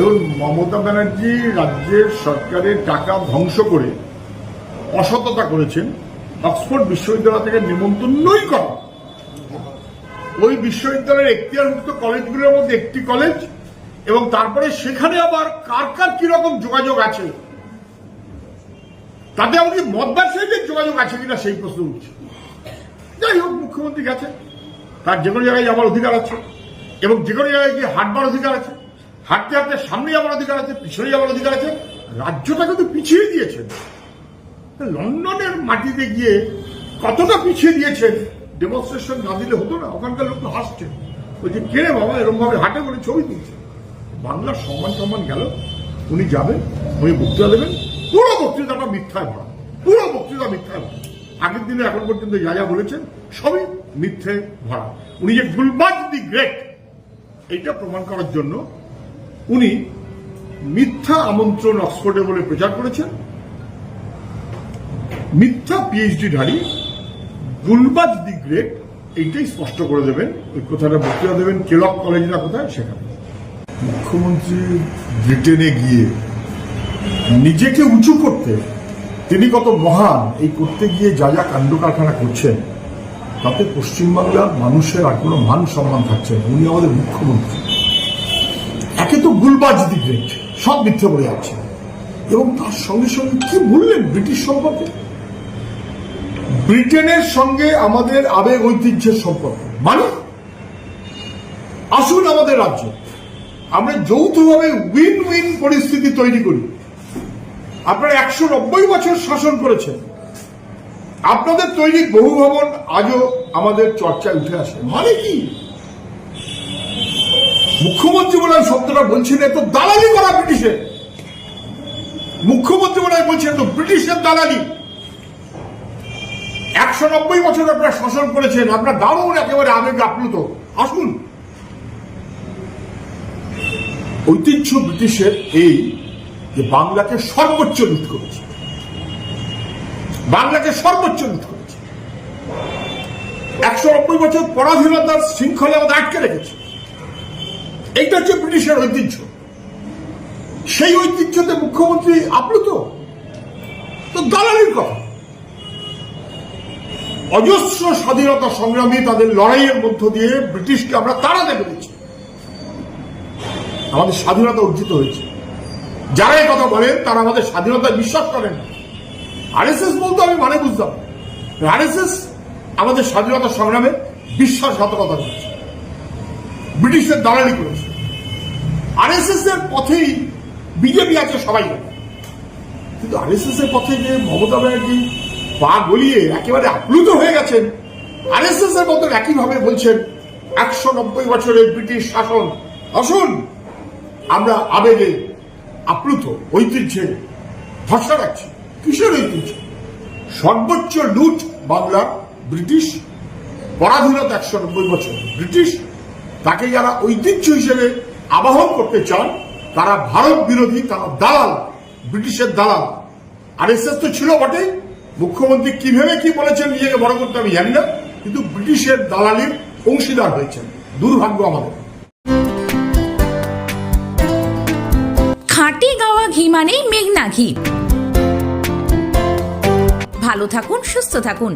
দেখুন মমতা ব্যানার্জি রাজ্যের সরকারের টাকা ধ্বংস করে অসততা করেছেন, অক্সফোর্ড বিশ্ববিদ্যালয় থেকে নিমন্ত্রণই করা। ওই বিশ্ববিদ্যালয়ের এখতিয়ারভুক্ত কলেজগুলোর মধ্যে একটি কলেজ, এবং তারপরে সেখানে আবার কার কার কীরকম যোগাযোগ আছে? তাতে এমনকি মদ ব্যবসায়ীদের যোগাযোগ আছে কিনা সেই প্রশ্ন উঠছে। যাই হোক, মুখ্যমন্ত্রী গেছে তার যে কোনো জায়গায় যাওয়ার অধিকার আছে, এবং যে কোনো জায়গায় গিয়ে হাঁটবার অধিকার আছে। হাঁটতে হাঁটতে সামনেই আমার অধিকার আছে পিছনে আমার অধিকার আছে। রাজ্যটা কিন্তু পিছিয়ে দিয়েছেন। লন্ডনের মাটিতে গিয়ে কতটা পিছিয়ে দিয়েছেন? ডেমনস্ট্রেশন না দিলে হতো না, ওখানকার লোক হাসছে। ওই যে কেড়ে বাবা এরকম ভাবে হাঁটে করে ছবি তুলছে? বাংলার সম্মান সম্মান গেল। উনি যাবেন, উনি বক্তৃতা দেবেন। পুরো বক্তৃতাটা মিথ্যায় ভরা। পুরো বক্তৃতা মিথ্যায় ভরা। আগের দিনে এখন পর্যন্ত যা যা বলেছেন, সবই মিথ্যে ভরা। উনি যে গুলবাজ দি গ্রেট, এইটা প্রমাণ করার জন্য উনি মিথ্যা আমন্ত্রণ অক্সফোর্ডে বলে প্রচার করেছেন, মিথ্যা পিএইচডি ধারী গুলবাজ দি গ্রেট এইটাই স্পষ্ট করে দেবেন ওই কথাটা বক্তৃতা দেবেন কেলক কলেজ না কোথায় সেখানে। মুখ্যমন্ত্রী ব্রিটেনে গিয়ে নিজেকে উঁচু করতে তিনি কত মহান, এই করতে গিয়ে যা যা কাণ্ড কারখানা করছেন, তাতে পশ্চিমবাংলার মানুষের আর কোনো মান সম্মান থাকছে উনি আমাদের মুখ্যমন্ত্রী। একে তো গুলবাজ দি গ্রেট সব মিথ্যে বলে যাচ্ছে। এবং তার সঙ্গে সঙ্গে কি বললেন ব্রিটিশ সম্পর্কে? ব্রিটেনের সঙ্গে আমাদের আবেগ ঐতিহ্যের সম্পর্ক। মানে? আসুন আমাদের রাজ্যে। আমরা যৌথভাবে উইন উইন পরিস্থিতি তৈরি করি। আপনারা একশো নব্বই বছর শাসন করেছেন। আপনাদের তৈরি বহু ভবন আজও আমাদের চর্চায় উঠে আসে। মানে কি? মুখ্যমন্ত্রী বলে শব্দটা বলছি না তো দালালি করা ব্রিটিশের। মুখ্যমন্ত্রী বলে আমি বলছি তো ব্রিটিশের দালালি। একশো নব্বই বছর আপনারা শাসন করেছেন, আপনার দারুণ একেবারে আবেগ আপ্লুত। আসুন। ঐতিহ্য ব্রিটিশের এই যে বাংলাকে সর্বোচ্চ লুট করেছে। বাংলাকে সর্বোচ্চ লুট করেছে। একশো নব্বই বছর পরাধীনতার শৃঙ্খলা আমাদের আটকে রেখেছে। এইটা হচ্ছে ব্রিটিশের ঐতিহ্য। সেই ঐতিহ্যতে মুখ্যমন্ত্রী আপ্লুত। তো দালালির কথা। অজস্র স্বাধীনতা সংগ্রামী তাদের লড়াইয়ের মধ্য দিয়ে ব্রিটিশকে আমরা তাড়াতে পেরেছি। আমাদের স্বাধীনতা অর্জিত হয়েছে। যারা কথা বলেন, তারা আমাদের স্বাধীনতায় বিশ্বাস করেন না। আরএসএস বলতে আমি মানে বুঝতাম। আরএসএস আমাদের স্বাধীনতা সংগ্রামে বিশ্বাসঘাতকতা করেছে। ব্রিটিশদের দালালি করেছে। আরএসএস এর পথেই বিজেপি আছে সবাই কিন্তু আরএসএস এর পথে যে মমতা ব্যানার্জি পা গলিয়ে একেবারে আপ্লুত হয়ে গেছেন আরএসএস এর মতন একইভাবে বলছেন একশো নব্বই বছরের ব্রিটিশ শাসন, আসুন, আমরা আবেগে আপ্লুত, ঐতিহ্যে ভরসা রাখছি কিসের ঐতিহ্য? সর্বোচ্চ লুট বাংলা ব্রিটিশ, পরাধীনতা একশো নব্বই বছর ব্রিটিশ, তাকে যারা ঐতিহ্য হিসেবে আবাহন করতে চান, তারা ভারত বিরোধী, তারা দালাল, ব্রিটিশের দালাল। আর এস তো ছিল বটে মুখ্যমন্ত্রী কি ভেবে কি বলেছেন নিজেকে বড় করতে আমি জানি না, কিন্তু ব্রিটিশের দালালির অংশীদার হয়েছেন। দুর্ভাগ্য আমাদের। খাঁটি গাওয়া ঘি মানেই মেঘনা ঘি। ভালো থাকুন, সুস্থ থাকুন।